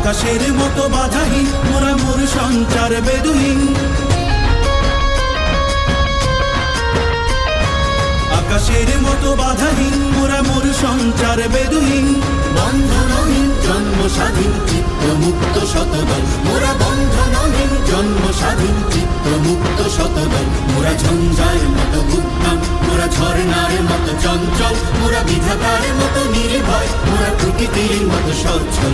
আকাশের মতো বাধাহীন মোরা মোর সঞ্চার বেদুহীন। আকাশের মতো বাধাহীন মোরা মোর সঞ্চার বেদুহীন। বন্ধনহীন জন্ম স্বাধীন চিত্ত মুক্ত শতদল মোরা বন্ধনহীন জন্ম স্বাধীন চিত্ত মুক্ত শতদল মোরা ঝঞ্ঝার মতো উদ্যম মোরা ঝর্ণার মতো চঞ্চল। মোরা বিধাতার মতো নির্ভয়, মোরা প্রকৃতির মতো সচ্ছল।